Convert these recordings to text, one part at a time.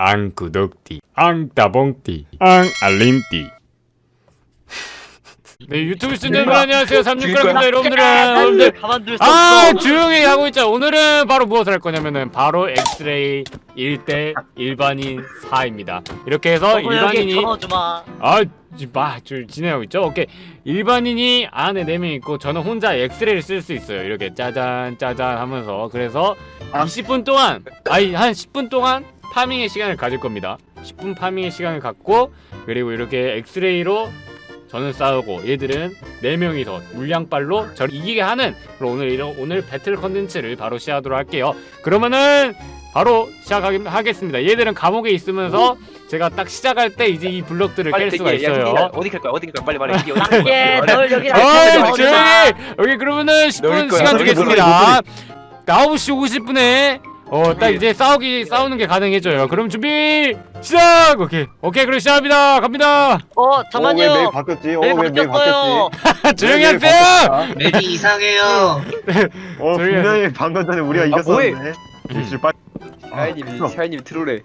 앙 구독띠, 앙 따봉띠, 앙 알림띠. 네 유튜브 시청자 여러분 안녕하세요 삼육그룹입니다 여러분들은 여러분들 가만둘 수 아 없어. 조용히 하고 있자 오늘은 바로 무엇을 할 거냐면은 바로 엑스레이 1대 일반인 4입니다 이렇게 해서 여기 일반인이 전어주마. 아, 마, 진행하고 있죠. 오케이. 일반인이 안에 4명 있고 저는 혼자 엑스레이를 쓸 수 있어요. 이렇게 짜잔 짜잔 하면서 그래서 아. 20분 동안 아니 한 10분 동안 파밍의 시간을 가질 겁니다. 10분 파밍의 시간을 갖고 그리고 이렇게 엑스레이로 저는 싸우고 얘들은 4명이서 물량빨로 저를 이기게 하는 그럼 오늘 이런 오늘 배틀 컨텐츠를 바로 시작하도록 할게요. 그러면은 바로 시작하겠습니다. 얘들은 감옥에 있으면서 제가 딱 시작할 때 이제 이 블럭들을 깰 수가 있어요. 어디 갈 거야? 어디 갈 거야? 빨리 말해. 이게 어디 갈 예, 거야? 널 여기 어이 조용히 여기 그러면은 10분 넣을 거야, 시간 주겠습니다 9시 50분에 어딱 준비. 이제 싸우기 싸우는 게 가능해져요 그럼 준비 시작 오케이 오케이 그럼 시작합니다 갑니다 어, 어, 왜 매일 잠만요. 바뀌었지? 어, 네, 왜 매일 바뀌었어요. 바뀌었지? 조용히 왜 매일 하세요? 맵이 이상해요. 어, 조용히 분명히 방금 전에 우리가 아? 이겼었는데. 이씨, 빨리. 샤이님이 샤이님이 트롤해.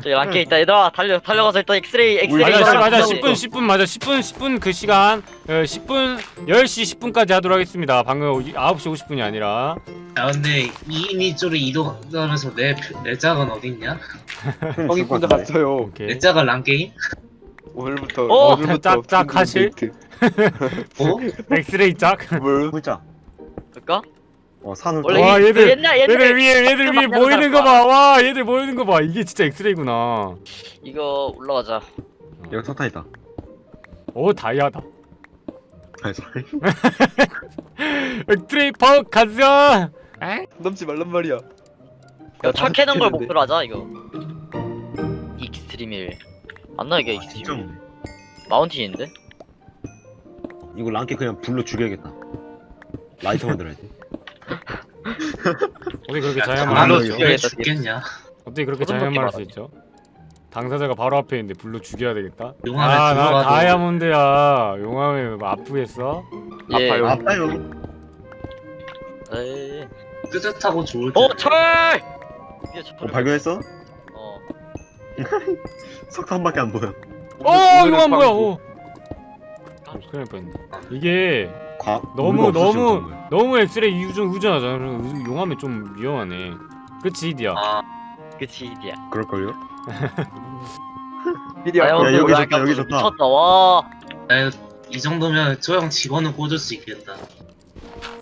저기 랑케 있다. 얘들아, 달려 달려가서 일단 엑스레이 엑스레이. 맞아 맞아 하자고. 10분 10분 맞아 10분 10분 그 시간 어, 10분 10시 10분까지 하도록 하겠습니다 방금 9시 50분이 아니라 야 근데 2인 2조로 이동하면서 내, 내 짝은 어딨냐? 형이 혼자 갔어요. 오케이 내 짝은 랑게임? 오늘부터 어, 오늘부터 짝- 짝 하실? 데이트. 어? 엑스레이 짝 뭘? hul자. 그럴까? 어, 산울. 원래 와, 이- 얘들- 옛날 얘들 옛날 위에 얘들 위에 만나서 모이는 살 거. 봐. 와, 얘들 모이는 거 봐. 이게 진짜 엑스레이구나. 이거 올라가자. 여기 석탄 있다. 오, 다이아다. 아니, sorry. 엑스레이 파워 가자. 에? 넘지 말란 말이야. 이거 철 캐는 걸. 목표로 하자 이거. 익스트림일. 맞나 이게 아, 진짜 익스트림? 없네. 마운틴인데? 이거 랑케 그냥 불로 죽여야겠다. 라이터 만들어야 돼. 어떻게 그렇게 야 자연말 할수. 있죠? 죽겠냐? 어떻게 그렇게 자연말 할수 있죠? 당사자가 바로 앞에 있는데 불로 죽여야 되겠다. 용암에 아, 나 들어가도 다이아몬드야. 용암에 뭐 아프겠어? 예. 아파요. 아빠 여기. 에이. 뜨뜻하고 좋을 어, 텐데 철. 어, 발견했어? 어. 석탄밖에 안 보여. 오, 오늘은 용암 뭐야? 오. 어, 큰일 날 뻔했네. 이게 과, 너무 너무. 너무 엑스레이 우전 우전하잖아. 그래서 용암이 좀 위험하네. 그치 이디야. 아 그치 이디야. 그럴걸요? 미디어. 아, 형, 야, 여기 좋다, 여기 좋다. 미쳤다. 와. 나이 정도면 조형 직원은 꽂을 수 있겠다 아,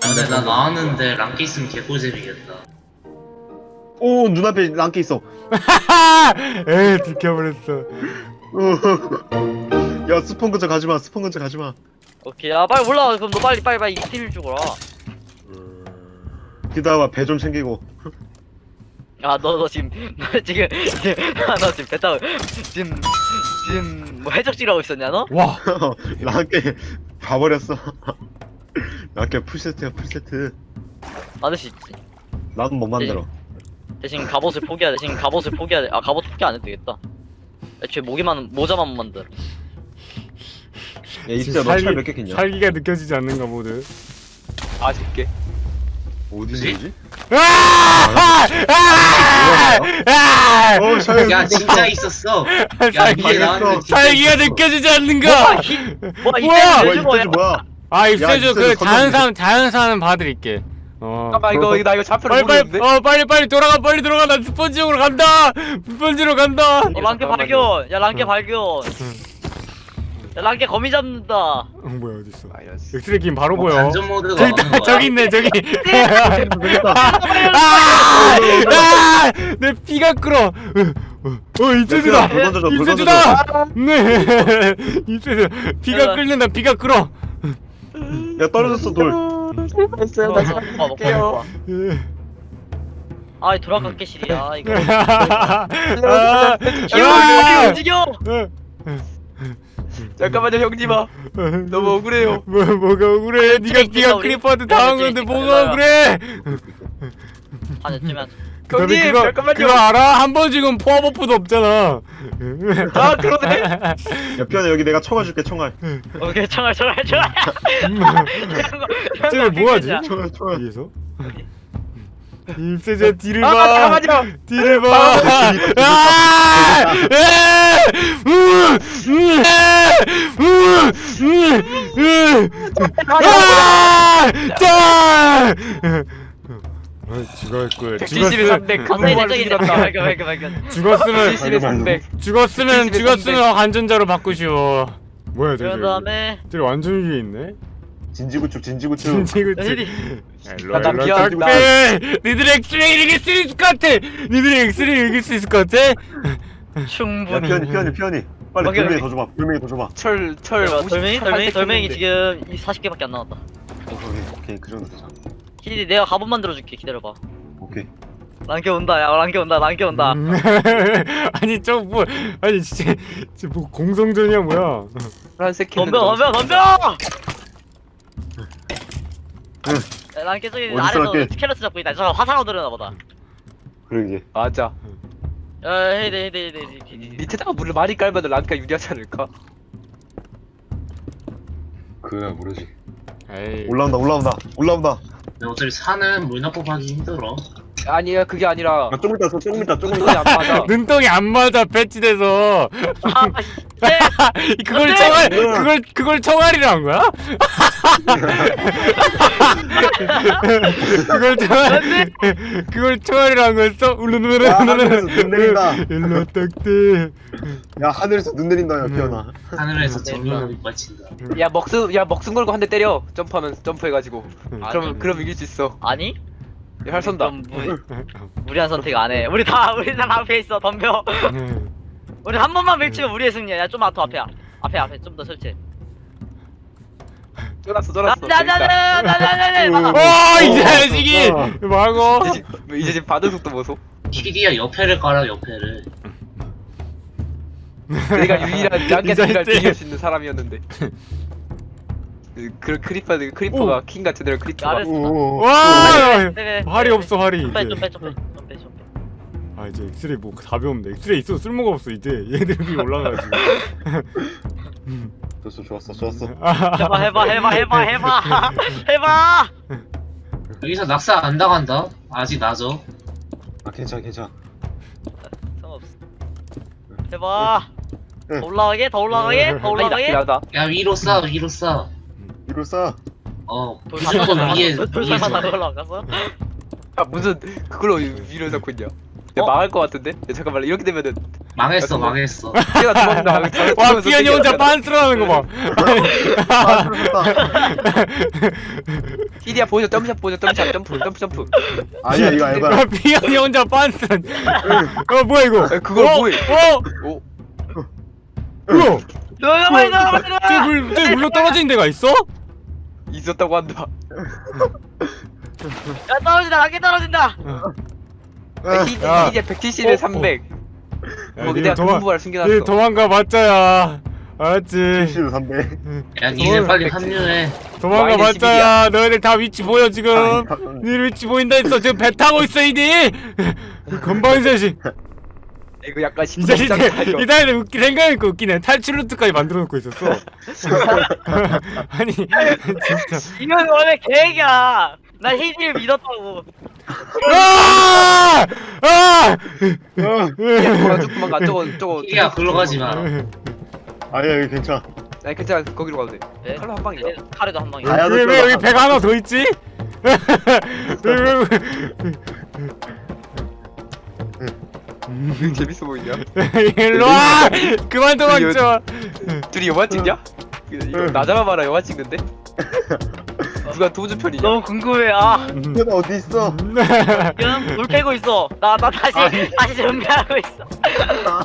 근데 나 나왔는데 랑게 있으면 개꿀잼이겠다 오, 눈앞에 랑케 있어. 에이 들켜버렸어. 야, 스폰 근처 가지 마. 스폰 근처 가지 마. 오케이. 야, 빨리 올라와. 그럼 너 빨리 빨리 빨리 익스트림 쪽으로 와. 기다려봐, 배 좀 챙기고. 아, 너, 너 지금, 너 지금, 지금, 아, 너 지금 배 타고, 지금, 지금, 뭐 해적질 하고 있었냐, 너? 와. 랑케 봐버렸어. 랑케 풀세트야, 풀세트. 만들 수 있지. 나도 못 만들어. 대신 갑옷을 포기해야 돼. 대신 갑옷을 포기해야 돼. 아, 갑옷 포기 안 해도 되겠다. 애초에 모기만, 모자만 만들. 야, 이수야, 너철 몇개 캤냐? 살기가 느껴지지 않는가 모두. 아쉽게. 어디 뭐지? 있지? 아! 아! 아! 어, 샤이. 야 진짜 있었어 야 살기- 이게 나왔는데 진짜 살기가 있었어. 느껴지지 않는가? 히, 뭐야, 이 뭐야? 이때지 뭐야? 아 야, 입세주 입세주 그 건너뛰기. 자연산 자연산은 봐드릴게. 어. 잠깐만 이거 이거 나 이거 좌표를 빨리 빨리 모르는데. 어 빨리 빨리 돌아가 빨리 돌아가 나 스펀지용으로 간다 스펀지로 간다 어, 랑케 발견. 야, 응. 발견. 야, 랑케 거미 잡는다. 어, 뭐야 어디 있어 마이너스. 엑스레이 김 바로 뭐 보여 단전 저기 있다 있네 저기 되겠다. 아! 아! 내 피가 끓어 어, 어불 던져줘, 불 입세주다 네 입세주 피가 야. 끓는다 피가 끓어 야, 떨어졌어, 돌. 됐어요. 어, 나 먹고 와, 먹고 와, 먹고 와. 아, 돌아가 깨실이야, 이거. 아, 움직여, 아, 움직여! 잠깐만요 형님아. 너무 억울해요. 뭐 뭐가 억울해? 네가 우리. 크리퍼한테 당한 건데 재밌겠다, 뭐가. 억울해? 한 여쯤에 그다음에 형님, 그거 잠깐만요. 그거 알아? 한 번 지금 포화버프도 없잖아. 아 그러네. 야, 피아노 여기 내가 총알 줄게, 총알. 오케이, 청알, 청알, 청알. 쟤네 뭐하지? 총알, 총알. 위에서? 임세재 뒤를 아, 봐. 잠깐만요. 뒤를 봐. 아! 아! 죽을 거야. 죽었으면 죽었으면 죽었으면 죽었으면 안전자로 바꾸시오. 뭐야 저기? 다음에 저기 완전 위에 있네. 진지구축 진지구축. 여기 일로 나 일로 미안, 딱대. 니들 엑스레이 이길 수 있을 것 같아. 니들 엑스레이 이길 수 있을 것 같아. 야 충분히. 피언이 피언이 피언이 빨리 오케이, 돌멩이 오케이. 더 줘봐 돌멩이 더 줘봐. 철철 돌멩이? 돌멩이 돌멩이 돌멩이 지금 이 40개밖에 안 남았다. 오케이 오케이 그 정도 되자. 키디 내가 갑옷 만들어줄게. 기다려봐. 오케이. 랑게 온다 야 랑게 온다 랑게 온다. 음. 아니 저 뭐 아니 진짜 진짜 뭐 공성전이야 뭐야? 파란색 덤벼 덤벼 덤벼 야, 저기 어디서 아래서 할게? 스켈레스 잡고 있다 저 화상으로 들어나 보다 그러게 맞아 야 헤이데 헤이데 헤이데 헤이데 밑에다가 물을 많이 깔면 란카 유리하지 않을까? 그야 모르지 에이. 올라온다 올라온다 올라온다 근데 어차피 산은 물 가기 힘들어. 아니야 그게 아니라 야 조금 있다 조금 있다 조금 눈이 있다 안 맞아 눈덩이 안 맞아 배치돼서 아 네. 그걸 안 돼! 청알 그걸 그걸 청알이라 한 거야? 그걸 청알 그걸 청알이라 한 거였어? 울르르르 야, 하늘에서 눈 내린다. 일로 딱대. 야 하늘에서 눈 내린다 야 피언아 하늘에서 네, 정면을 뻗친다. 야 먹스 야 먹슨 걸고 한 대 때려. 점프하면 점프해가지고. 그럼 아니. 그럼 이길 수 있어. 아니? 야, 할 쏜다. 그럼 무, 무리한 선택 안 해. 우리 다 우리 다 앞에 있어 덤벼. 우리 한 번만 밀치면 우리의 승리야. 야좀더 앞에 앞에 앞에. 좀 더 설치 쫄았어 쫄았어 나나나나나나나 막아 와 이 자식이 어. 막어 이제 이제 지금 반응 속도 보소 TD야 옆에를 깔아 옆에를. 내가 유일한 이 자식. 이길 수 있는 사람이었는데 그, 그 크리퍼 크리퍼가 킹 같은 애랑 크리퍼가 잘했어. 와 네네. 활이 없어 활이 아 이제 엑스레이 뭐 답이 없네 엑스레이 있어 쓸모가 없어 이제 얘들 위에 올라가지고 좋았어 좋았어 좋았어. 해봐 해봐 해봐 해봐 해봐. 해봐. 여기서 낙사 안 당한다. 아직 나죠. 아 괜찮아 괜찮아. 상관없어. 해봐. 응. 더 올라가게? 더 올라가게? 더 올라가게? 하다 야 위로 싸 위로 싸. 이로 싸. 어 돌산 무조건 위에. 하고 올라갔어 아 무슨 그걸로 위로 잡고 있냐? 야 어? 망할 것 같은데? 야 잠깐만 이렇게 되면은 망했어 야, 그거- 망했어. 피가 도망다 와 피언이 혼자 빤스러하는 거 봐 아 들었다 히디야 보여줘 점프샷 보여줘 점프샷 점프 점프 점프 아니야 이거 알바 와 피언이 혼자 빤스 어 뭐야 이거 어? 뭐해? 어? 오 뭐야 저기 물, 저기 물로 떨어지는 데가 있어? 있었다고 한다 야 떨어진다 랑게 떨어진다 야, 히- 야. 히디야 170에 어, 300 야, 거기 니네 내가 도망, 공부를 니 숨겨놨어. 도망가 봤자야. 알았지? 70 300야 니네 어, 빨리. 합류해. 도망가 와인의 봤자야. 너희들 다 위치 보여 지금. 아니, 니 위치 보인다 했어. 지금 배 타고 있어 이니 건방 이 자식. 이거 약간 이 자식 심상치 이 자식 웃기 생각하니까 웃기네. 탈출 루트까지 만들어 놓고 있었어. 아니 진짜. 이건 원래 계획이야 나 히디를 믿었다고 아! 아! 도망가 쭉 도망가 저거 저거 TD야 글로 가지 마. 아니야 여기 괜찮아 아니 괜찮아 거기로 가도 돼 네? 칼로 한 방이야 카레도 한 방이야 가야 왜, 될 왜. 여기 배가 하나 더 있지? 왜, 왜, 왜. 되게 재밌어 보이냐 일로 와! 그만 도망쳐! 둘이 영화 찍냐? 이거 나 잡아봐라 영화 찍는데? 누가 도주 편이냐? 너무 궁금해 아 피언아 어디 있어 이건 물 캐고 있어 나 나 다시 다시 준비하고 있어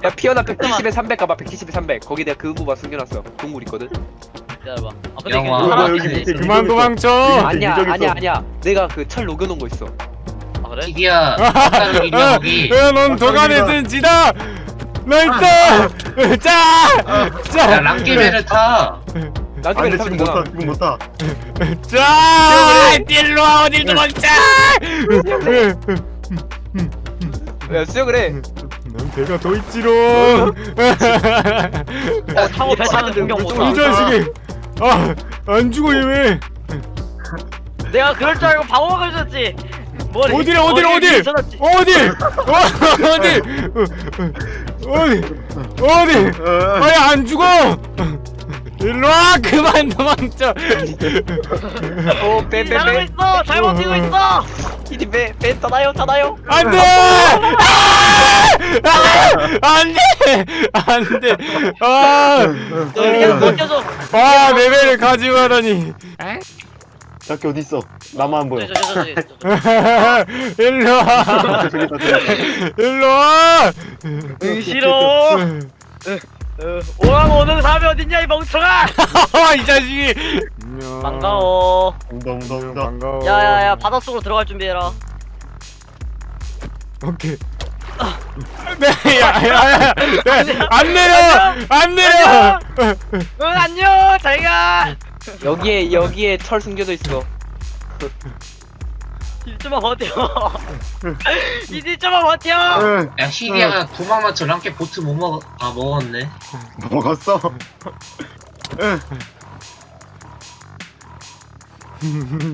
야 피어나 170에 300 가봐 170에 300 거기 내가 그 부분 숨겨놨어 동물 있거든 기다려봐 아 근데 영화. 이게 사람 여기 있지 밑에 그만. 도망쳐! 아니야. 아니야 아니야 내가 그 철 녹여놓은 거 있어 아 그래? 거기. 야, 넌 도가니든 지다! 나이스! 짜! 야 짜! 랑게베를 타. 나중에 안돼 지금 못타 지금 못타 짜! 일로 와, 어딜 도망쳐! 야 수영을 해 난 배가 더 있지롱! 어 타고 배 타는 공격 이 못하 자식이! 아, 안 죽어, 얘 왜? 내가 그럴 줄 알고 방어막을 줬지 뭘 어디래, 어디래, 어디? 어디? 어, 어디? 어디? 어디? 아니 안 죽어! 일로 와 그만 도망쳐. 오, 이 빼, 빼, 잘하고 빼. 있어! 잘 버티고 있어! 이리 빼, 빼, 떠나요, 떠나요. 안돼! 안돼! 안돼! 아! 계속 버텨줘. 와 레벨을 가지고 하다니. 자키 어디 있어? 나만 안 보여. 저기 저기 저기 저기. 일로 와. 저기 있다, 저기 있다. 일로 와. 응 싫어 어, 오랑 오는 사람이 어딨냐 이 멍청아! 이 자식이. 반가워. 웅덩, 웅덩, 웅덩. 반가워. 야야야 바닷속으로 들어갈 준비해라. 오케이. 네, 야 야야. 안 내려! 안 내려! 응 안녕. 잘 가 여기에, 여기에 철 숨겨져 있어. 이제 좀만 버텨. 이제 버텨! 응, 야 희리야 도망 맞춰 랑깨 보트 못 먹어 아 먹었네. 먹었어. 응.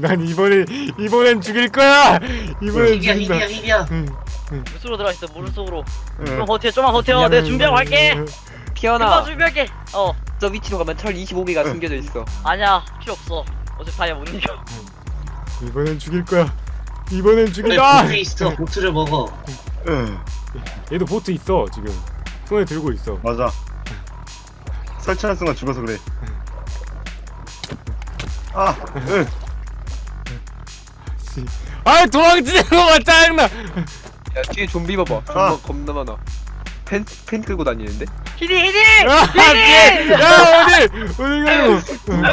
난 이번에 이번엔 죽일 거야! 이번엔 희리야 죽인다. 희리야 희리야. 물속으로 들어가 있어 물속으로. 응. 좀만 버텨 좀만 버텨. 내가 준비하고 갈게. 금방 피어나. 준비할게. 어. 저 위치로 가면 철 25개가 숨겨져 있어. 아니야 필요 없어. 어차피 다이아 못 이겨. 이번엔 죽일 거야 이번엔 그래 죽인다 보트 있어 보트를 먹어 응. 얘도 보트 있어 지금 손에 들고 있어 맞아. 설치한 순간 죽어서 그래. 아, 응. 씨. 아 도망치는 거봐 짜증나 야, 뒤에 좀비 봐봐. 아. 겁나, 겁나 많아. 펜, 펜 끌고 다니는데? 히디 히디 아, 씨. 야 어디 어디 가요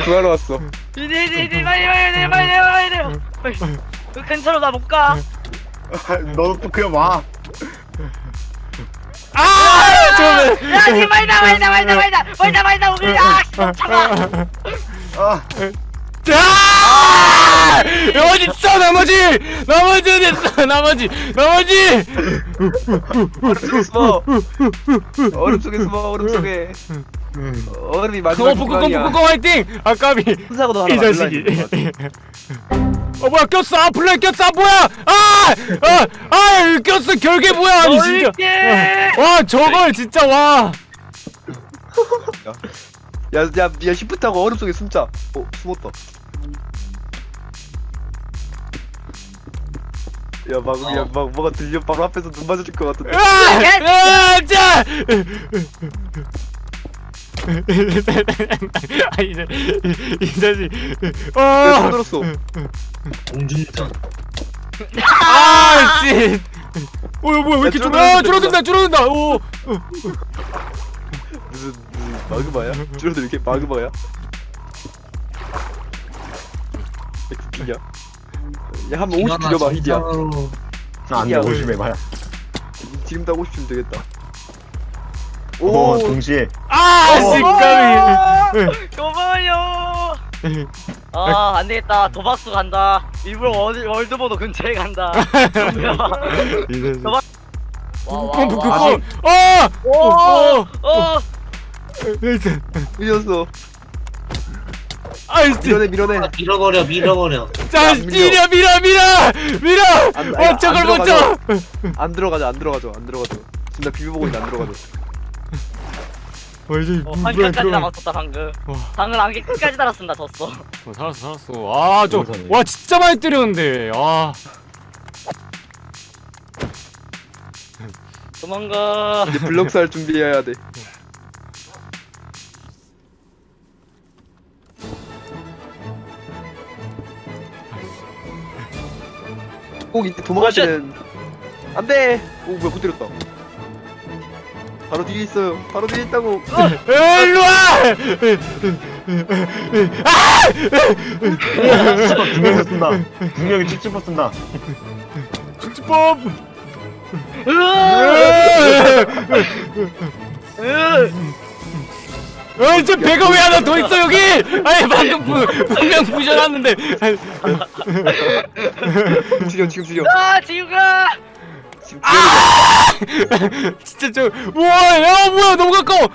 구하러 왔어. 히디 히디 히디 빨리 빨리 내려 빨리 내려 빨리 내려 빨리 그 근처로 나 못 가 너도 또 그냥 와. 아 저는 야, 니 많이 나, 많이 나, 많이 나, 우리 아, 참아. 아, 자 어디 있어 나머지 나머지 어디 있어 나머지 나머지 얼음 속에 숨어. 얼음 속에 숨어, 얼음 속에. 얼음이 마지막 어 북극곰. 북극곰 화이팅 아까비 하나 이 자식이. 어 뭐야 꼈어 아 플레이 꼈어 아 뭐야 아아아 꼈어 결계 뭐야 아니 진짜 올게. 와 저걸 진짜 와 야, 야, 야, 시프트 하고 얼음 속에 숨자. 어, 숨었다. 야, 막, 야, 막, 뭐가 들려, 바로 앞에서 눈 맞아줄 것 같은데. 아, 자! 아, 이, 자- 이, 이 자식. 야, 손 어! 들었어. 공중전 아, 씨! 어, 야, 뭐야, 왜 이렇게 야, 줄어? 아, 줄어든다, 줄어든다, 줄어든다! 오! 무슨, 무슨, 마그마야? 줄어들 이렇게 마그마야? 왜 웃기냐? 야, 한번 50 줄여봐, 희디야. 안 돼, 야, 50에 봐야. 지금 다50 주면 되겠다. 오, 오, 동시에. 아, 어. 씨, 까비! 고마워요. 아, 안 되겠다. 도박수 간다. 일부러 월, 월드보도 근처에 간다. 도박- 와, 와, 북극곰, 북극곰! 와. 어! 오, 어! 어, 일단, 밀렸어. 아이씨! 밀어내, 밀어내. 밀어버려 밀어버려 자, 안 밀어, 밀어, 밀어! 밀어! 안- 어, 안 저걸 못 들어가죠. 쳐! 안 들어가죠, 안 들어가죠, 안 들어가죠. 지금 나 비벼보고 있는데 안 들어가죠. 어, 이제, 어, 한 칸까지 들어가. 남았었다 방금. 와. 방금 안개 끝까지 달았습니다. 졌어. 어, 살았어 살았어 아저 너무 와 진짜 많이 때렸는데 아 도망가. 이제 블록 살 준비해야 돼. 꼭 이때 도망갈 어, 쉣. 때는 안 돼. 오 뭐야 못 때렸다. 바로 뒤에 있어요. 바로 뒤에 있다고. 일로 와두 명이 쓴다. 두 명이 찝찝어 쓴다. 축지법 어저 배가 왜 하나 더 있어 여기 아니 방금 부, 분명 부셔놨는데 아니, 지금 지려. 아, 지금 가. 지금 지려. 진짜 저 우와 야 뭐야 너무 가까워.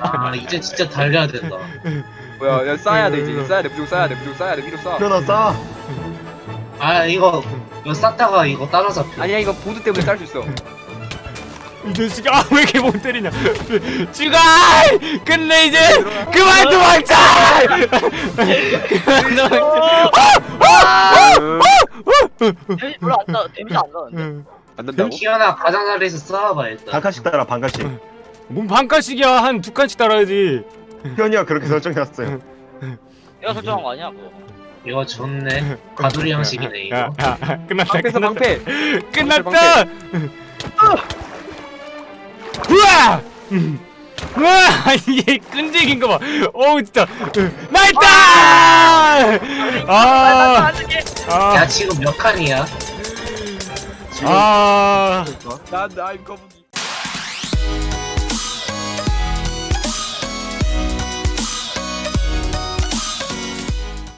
아 이제 진짜 달려야 된다. 뭐야 야 쌓아야 돼 이제. 쌓아야 돼 무조건 쌓아야 돼 무조건 쌓아야 돼 위로 쌓아. 일어나 싸. 아. 이거 이거 쌌다가 이거 따라잡혀. 아니야 이거 보드 때문에 쌓을 수 있어. 이 자식아 아, 왜 이렇게 못 때리냐. 죽어 끝내 이제. 그만 도망쳐 그만 도망쳐 데미지 별로 안 나, 데미지 안 나는데. 안 된다고? 키아나 가장자리에서 싸워봐 일단 한 칸씩 따라 반 칸씩. 뭔 반칸씩이야 한 두 칸씩 따라야지 현이가 그렇게 설정해놨어요. 내가 설정한 거 아니야 그거. 이거 좋네 가두리 형식이네 이거 야, 야, 야, 끝났다 방패에서 끝났다 방패 끝났다 우와 음. 우와 이게 끈질긴 거봐 어우 진짜 나이다 아, 안 되게. 야 아, 지금 몇 칸이야? 아, 난 나 이거